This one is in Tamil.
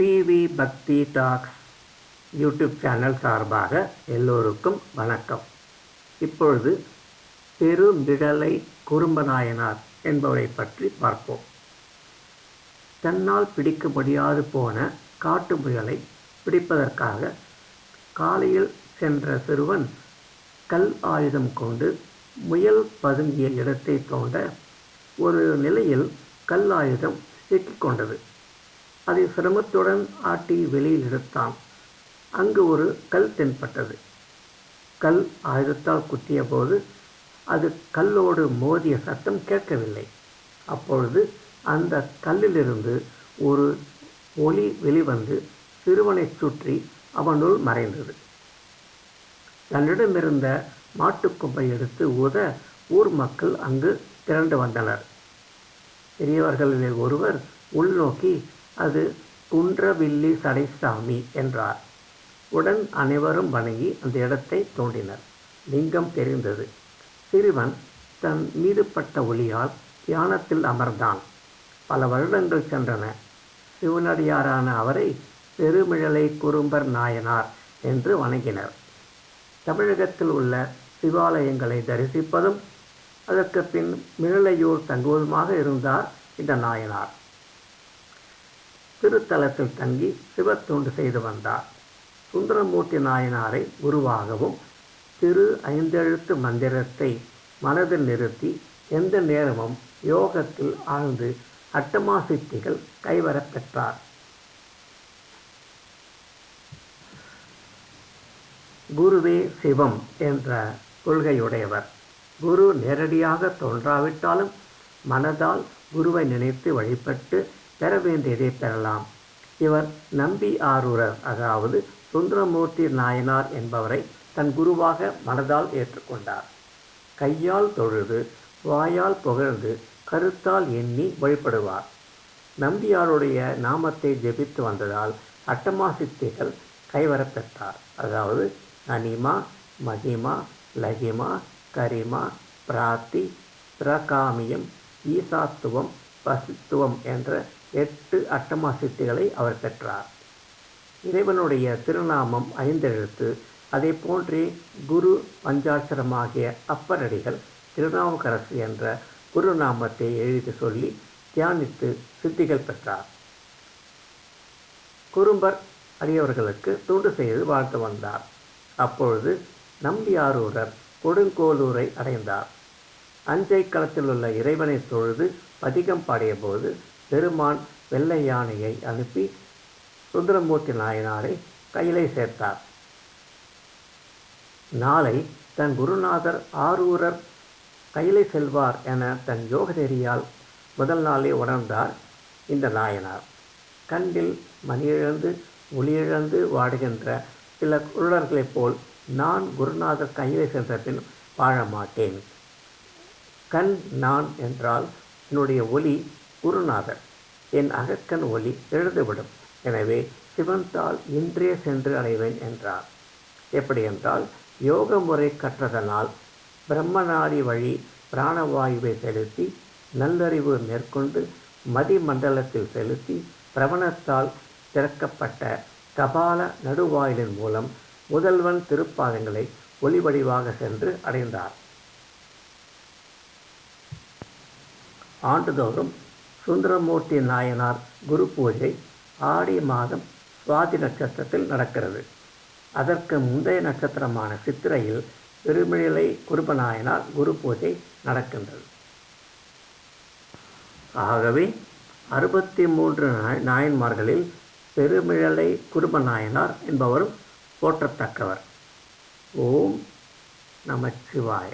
பிவி பக்தி டாக்ஸ் யூடியூப் சேனல் சார்பாக எல்லோருக்கும் வணக்கம். இப்பொழுது பெருமிடலை குறும்பநாயனார் என்பவரை பற்றி பார்ப்போம். தன்னால் பிடிக்க முடியாது போன காட்டு முயலை பிடிப்பதற்காக காலையில் சென்ற சிறுவன் கல் ஆயுதம் கொண்டு முயல் பதுங்கிய இடத்தை தோண்ட ஒரு நிலையில் கல் ஆயுதம் சிக்கிக்கொண்டது அதை சிரமத்துடன் ஆட்டி வெளியில் எடுத்தான். அங்கு ஒரு கல் தென்பட்டது. கல் ஆயுதத்தால் குத்திய போது அது கல்லோடு மோதிய சத்தம் கேட்கவில்லை. அப்பொழுது அந்த கல்லிலிருந்து ஒரு ஒளி வெளிவந்து சிறுவனை சுற்றி அவனுள் மறைந்தது. தன்னிடமிருந்த மாட்டுக்கொம்பை எடுத்து ஊத ஊர் மக்கள் அங்கு திரண்டு வந்தனர். பெரியவர்களில் ஒருவர் உள்நோக்கி அது குன்றவில்லி சடைசாமி என்றார். உடன் அனைவரும் வணங்கி அந்த இடத்தை தோண்டினர். லிங்கம் தெரிந்தது. சிறுவன் தன் மீதுப்பட்ட ஒளியால் தியானத்தில் அமர்ந்தான். பல வருடங்கள் சென்றன. சிவனடியாரான அவரை பெருமிழலை குறும்பர் நாயனார் என்று வணங்கினர். தமிழகத்தில் உள்ள சிவாலயங்களை தரிசிப்பதும் அதற்கு பின் மிழலையூர் தங்குவதுமாக இருந்தார் இந்த நாயனார். திருத்தலத்தில் தங்கி சிவத்தொண்டு செய்து வந்தார். சுந்தரமூர்த்தி நாயனாரை குருவாகவும் திரு ஐந்தெழுத்து மந்திரத்தை மனதில் நிறுத்தி எந்த நேரமும் யோகத்தில் ஆழ்ந்து அட்டமா சித்திகள் கைவரப் பெற்றார். குருவே சிவம் என்ற கொள்கையுடையவர். குரு நேரடியாக தோன்றாவிட்டாலும் மனதால் குருவை நினைத்து வழிபட்டு பெற வேண்டியதை பெறலாம். இவர் நம்பி ஆரூரர் அதாவது சுந்தரமூர்த்தி நாயனார் என்பவரை தன் குருவாக மனதால் ஏற்றுக்கொண்டார். கையால் தொழுது வாயால் புகழ்ந்து கருத்தால் எண்ணி வழிபடுவார். நம்பியாருடைய நாமத்தை ஜெபித்து வந்ததால் அட்டமா சித்திகள் கைவரப்பெற்றார் அதாவது அனிமா மகிமா லகிமா கரிமா பிராத்தி பிரகாமியம் ஈசாத்துவம் பசித்துவம் என்ற எட்டு அட்டமா சித்திகளை அவர் பெற்றார். இறைவனுடைய திருநாமம் ஐந்தெழுத்து. அதே போன்றே குரு பஞ்சாட்சரமாகிய அப்பரடிகள் திருநாவுக்கரசு என்ற குருநாமத்தை எழுதி சொல்லி தியானித்து சித்திகள் பெற்றார். குறும்பர் அடியவர்களுக்கு தொண்டு செய்து வாழ்த்து வந்தார். அப்பொழுது நம்பியாரூரர் கொடுங்கோலூரை அடைந்தார். அஞ்சை களத்தில் உள்ள இறைவனை தொழுது பதிகம் பாடிய போது பெருமான் வெள்ளை யானையை அனுப்பி சுந்தரமூர்த்தி நாயனாரை கையிலே சேர்த்தார். நாளை தன் குருநாதர் ஆரூரர் கையிலே செல்வார் என தன் யோக முதல் நாளே உணர்ந்தார் இந்த நாயனார். கண்ணில் மணியிழந்து ஒளியிழந்து வாடுகின்ற சில குருடர்களைப் போல் நான் குருநாதர் கையிலே சென்ற பின் வாழ மாட்டேன். கண் நான் என்றால் என்னுடைய ஒளி குருநாதர். என் அகக்கண் ஒளி எழுந்துவிடும். எனவே சிவந்தால் இன்றே சென்று அடைவேன் என்றார். எப்படியென்றால் யோக முறை கற்றதனால் பிரம்மநாடி வழி பிராணவாயுவை செலுத்தி நல்லறிவு மேற்கொண்டு மதிமண்டலத்தில் செலுத்தி பிரவணத்தால் திறக்கப்பட்ட கபால நடுவாயிலின் மூலம் முதல்வன் திருப்பாதங்களை ஒளிவடிவாக சென்று அடைந்தார். ஆண்டுதோறும் சுந்தரமூர்த்தி நாயனார் குரு பூஜை ஆடி மாதம் சுவாதி நட்சத்திரத்தில் நடக்கிறது. அதற்கு முந்தைய நட்சத்திரமான சித்திரையில் திருமிழிலை குருபநாயனார் குரு பூஜை நடக்கின்றது. ஆகவே அறுபத்தி மூன்று நாயன்மார்களில் பெருமிழலை குருபநாயனார் என்பவரும் போற்றத்தக்கவர். ஓம் நமச்சிவாய.